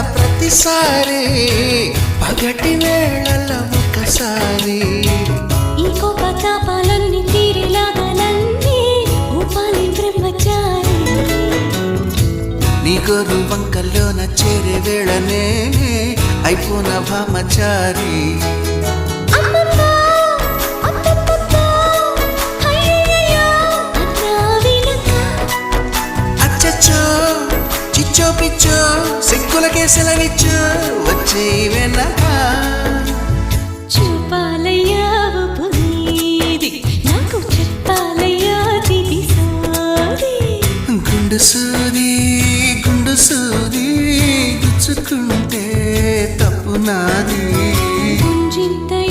ప్రతిసారి పగటి వేళల ఒకసారి. ఈ కోప తాపాలన్నీ తీరేలాగా నన్నే ఊపాలి బ్రహ్మచారి. నీ గోరు వంకల్లోన చేరే వేళనే అయిపోన భామచారి. పిచ్చు సిగ్గులకే సెలవిచ్చు వచ్చి వెనక సూది గుండు సూది. గుచ్చుకుంటే తప్పు నాది.